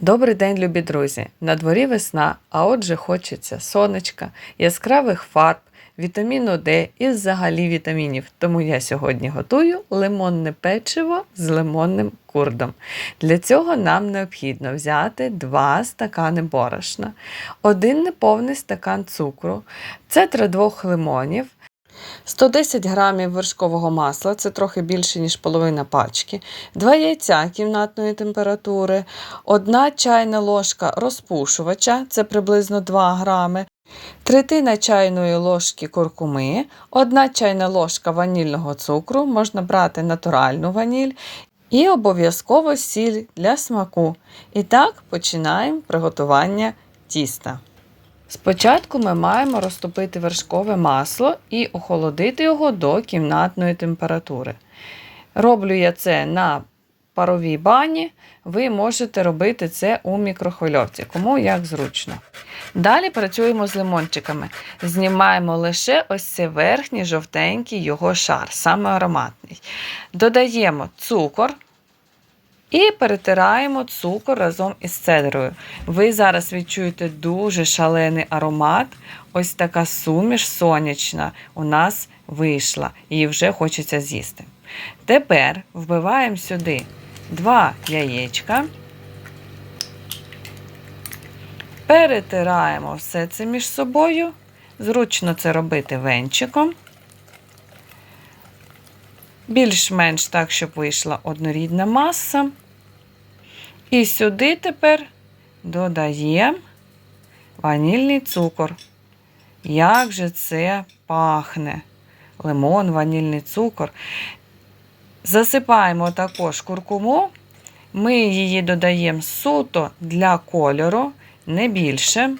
Добрий день, любі друзі! На дворі весна, а отже хочеться сонечка, яскравих фарб, вітаміну Д і взагалі вітамінів. Тому я сьогодні готую лимонне печиво з лимонним курдом. Для цього нам необхідно взяти 2 стакани борошна, один неповний стакан цукру, цетра двох лимонів, 110 грамів вершкового масла, це трохи більше, ніж половина пачки, 2 яйця кімнатної температури, 1 чайна ложка розпушувача, це приблизно 2 грами, третина чайної ложки куркуми, 1 чайна ложка ванільного цукру, можна брати натуральну ваніль, і обов'язково сіль для смаку. І так починаємо приготування тіста. Спочатку ми маємо розтопити вершкове масло і охолодити його до кімнатної температури. Роблю я це на паровій бані, ви можете робити це у мікрохвильовці, кому як зручно. Далі працюємо з лимончиками. Знімаємо лише ось цей верхній жовтенький його шар, саме ароматний. Додаємо цукор. І перетираємо цукор разом із цедрою. Ви зараз відчуєте дуже шалений аромат. Ось така суміш сонячна у нас вийшла, її вже хочеться з'їсти. Тепер вбиваємо сюди два яєчка, перетираємо все це між собою. Зручно це робити венчиком. Більш-менш так, щоб вийшла однорідна маса. І сюди тепер додаємо ванільний цукор. Як же це пахне? Лимон, ванільний цукор. Засипаємо також куркуму. Ми її додаємо суто для кольору, не більше.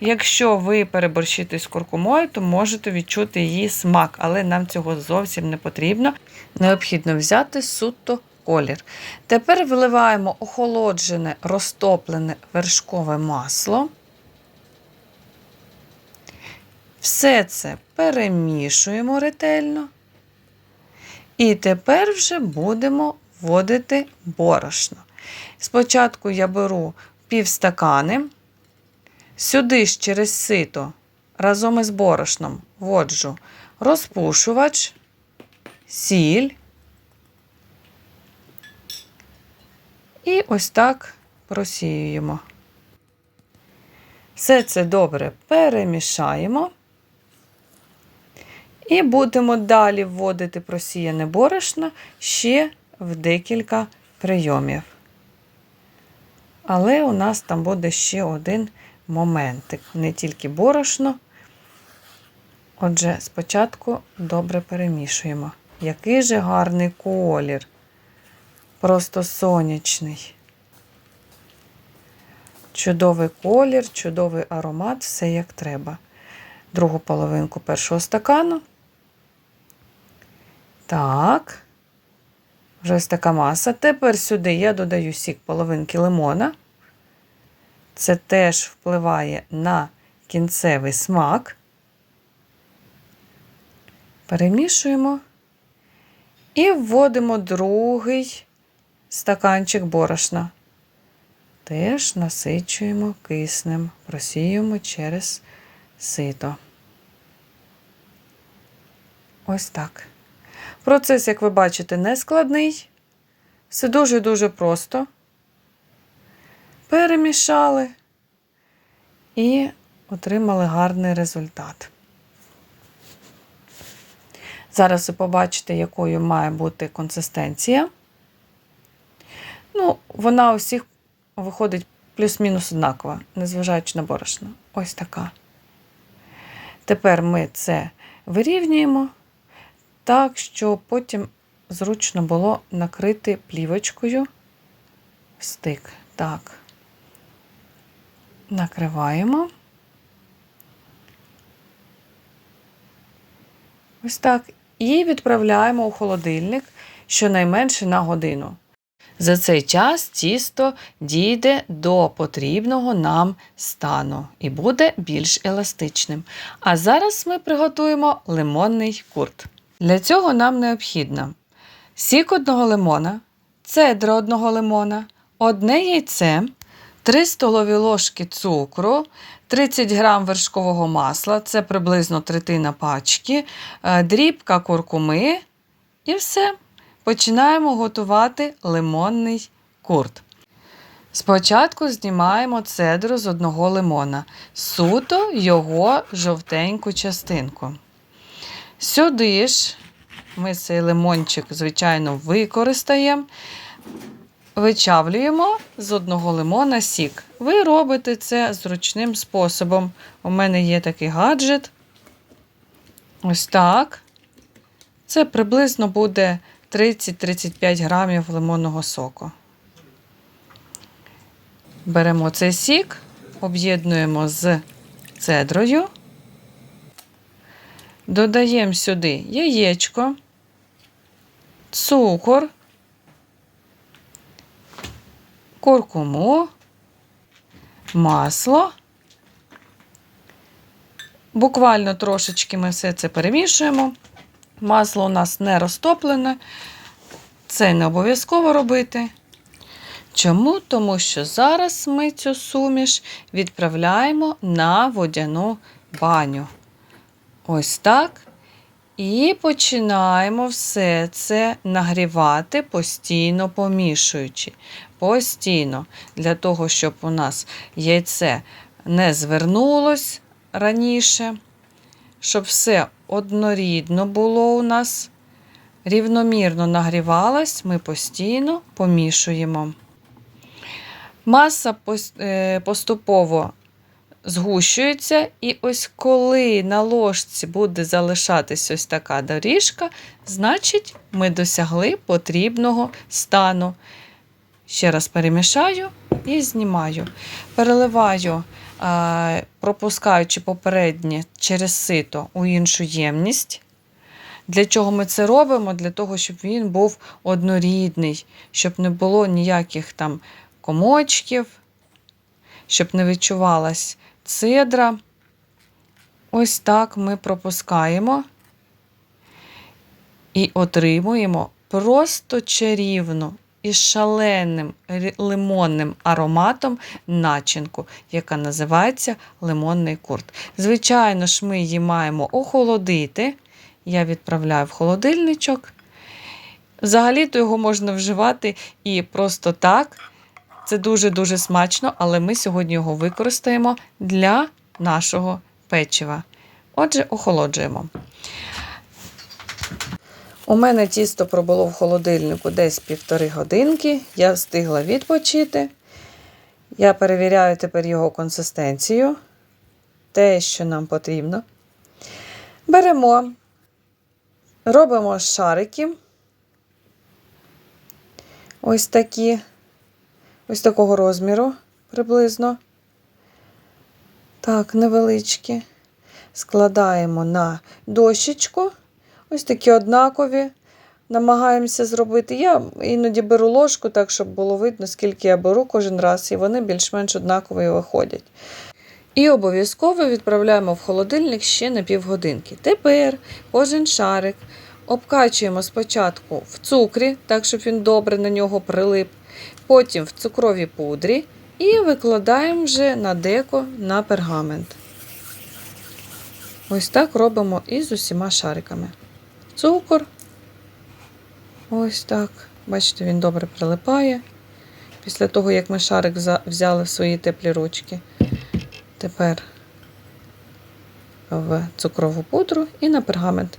Якщо ви переборщите з куркумою, то можете відчути її смак, але нам цього зовсім не потрібно. Необхідно взяти суто колір. Тепер вливаємо охолоджене розтоплене вершкове масло. Все це перемішуємо ретельно. І тепер вже будемо вводити борошно. Спочатку я беру півстакани. Сюди ж через сито разом із борошном вводжу розпушувач, сіль. І ось так просіюємо. Все це добре перемішаємо. І будемо далі вводити просіяне борошно ще в декілька прийомів. Але у нас там буде ще один моментик, не тільки борошно. Отже, спочатку добре перемішуємо. Який же гарний колір. Просто сонячний. Чудовий колір, чудовий аромат, все як треба. Другу половинку першого стакану. Так. Вже ось така маса. Тепер сюди я додаю сік половинки лимона. Це теж впливає на кінцевий смак. Перемішуємо і вводимо другий стаканчик борошна. Теж насичуємо киснем, просіюємо через сито. Ось так. Процес, як ви бачите, не складний. Все дуже-дуже просто. Перемішали і отримали гарний результат. Зараз ви побачите, якою має бути консистенція. Ну, вона у всіх виходить плюс-мінус однакова, незважаючи на борошно. Ось така. Тепер ми це вирівнюємо так, щоб потім зручно було накрити плівочкою стик. Так. Накриваємо. Ось так. І відправляємо у холодильник щонайменше на годину. За цей час тісто дійде до потрібного нам стану і буде більш еластичним. А зараз ми приготуємо лимонний курт. Для цього нам необхідно сік одного лимона, цедра одного лимона, одне яйце, 3 столові ложки цукру, 30 грам вершкового масла, це приблизно третина пачки, е, дрібка куркуми і все. Починаємо готувати лимонний курт. Спочатку знімаємо цедру з одного лимона, суто його жовтеньку частинку. Сюди ж ми цей лимончик, звичайно, використаємо, вичавлюємо з одного лимона сік. Ви робите це зручним способом. У мене є такий гаджет. Ось так. Це приблизно буде 30-35 грамів лимонного соку. Беремо цей сік, об'єднуємо з цедрою, додаємо сюди яєчко, цукор, куркуму, масло. Буквально трошечки ми все це перемішуємо. Масло у нас не розтоплене, це не обов'язково робити. Чому? Тому що зараз ми цю суміш відправляємо на водяну баню. Ось так. І починаємо все це нагрівати, постійно помішуючи. Постійно, для того, щоб у нас яйце не звернулось раніше, щоб все однорідно було у нас, рівномірно нагрівалось, ми постійно помішуємо. Маса е, поступово згущується, і ось коли на ложці буде залишатись ось така доріжка, значить ми досягли потрібного стану. Ще раз перемішаю і знімаю. Переливаю, пропускаючи попереднє через сито у іншу ємність. Для чого ми це робимо? Для того, щоб він був однорідний, щоб не було ніяких там комочків, щоб не відчувалась цедра. Ось так ми пропускаємо і отримуємо просто чарівну і шаленим лимонним ароматом начинку, яка називається лимонний курт. Звичайно ж, ми її маємо охолодити. Я відправляю в холодильничок. Взагалі-то його можна вживати і просто так. Це дуже-дуже смачно, але ми сьогодні його використаємо для нашого печива. Отже, охолоджуємо. У мене тісто пробуло в холодильнику десь півтори годинки. Я встигла відпочити. Я перевіряю тепер його консистенцію, те, що нам потрібно. Беремо, робимо шарики. Ось такі, ось такого розміру приблизно. Так, невеличкі. Складаємо на дощечку. Ось такі однакові. Намагаємося зробити. Я іноді беру ложку, так, щоб було видно, скільки я беру кожен раз, і вони більш-менш однакові виходять. І обов'язково відправляємо в холодильник ще на півгодинки. Тепер кожен шарик обкачуємо спочатку в цукрі, так, щоб він добре на нього прилип, потім в цукровій пудрі і викладаємо вже на деко на пергамент. Ось так робимо і з усіма шариками. Цукор. Ось так. Бачите, він добре прилипає. Після того, як ми шарик взяли в свої теплі ручки. Тепер в цукрову пудру і на пергамент.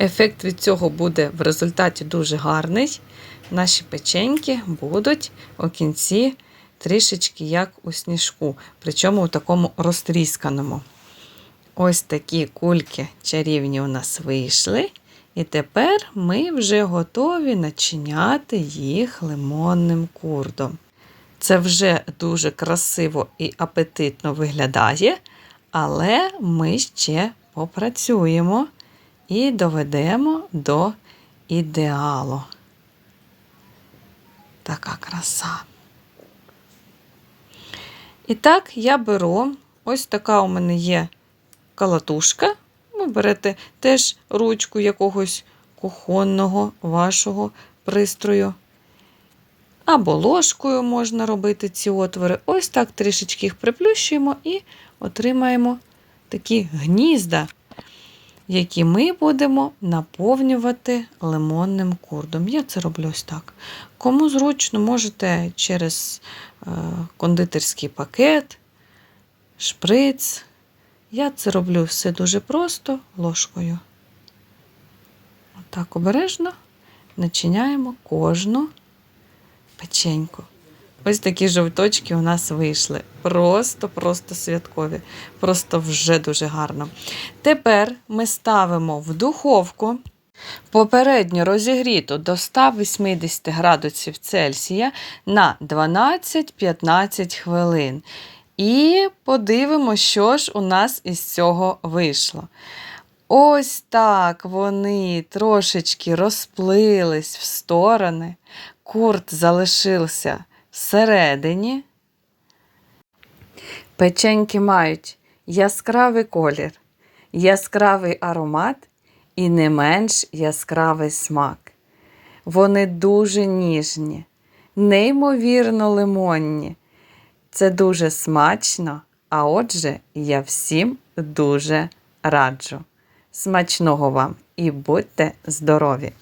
Ефект від цього буде в результаті дуже гарний. Наші печеньки будуть у кінці трішечки як у сніжку, причому у такому розтрісканому. Ось такі кульки чарівні у нас вийшли. І тепер ми вже готові начиняти їх лимонним курдом. Це вже дуже красиво і апетитно виглядає, але ми ще попрацюємо і доведемо до ідеалу. Така краса. І так, я беру ось така у мене є калатушка. Ви берете теж ручку якогось кухонного вашого пристрою. Або ложкою можна робити ці отвори. Ось так трішечки їх приплющуємо і отримаємо такі гнізда, які ми будемо наповнювати лимонним курдом. Я це роблю ось так. Кому зручно, можете через е, кондитерський пакет, шприц. Я це роблю все дуже просто ложкою. Отак обережно начиняємо кожну печеньку. Ось такі жовточки у нас вийшли. Просто-просто святкові. Просто вже дуже гарно. Тепер ми ставимо в духовку попередньо розігріту до 180 градусів Цельсія на 12-15 хвилин. І подивимося, що ж у нас із цього вийшло. Ось так вони трошечки розплились в сторони. Курт залишився всередині. Печеньки мають яскравий колір, яскравий аромат і не менш яскравий смак. Вони дуже ніжні, неймовірно лимонні. Це дуже смачно, а отже, я всім дуже раджу. Смачного вам і будьте здорові!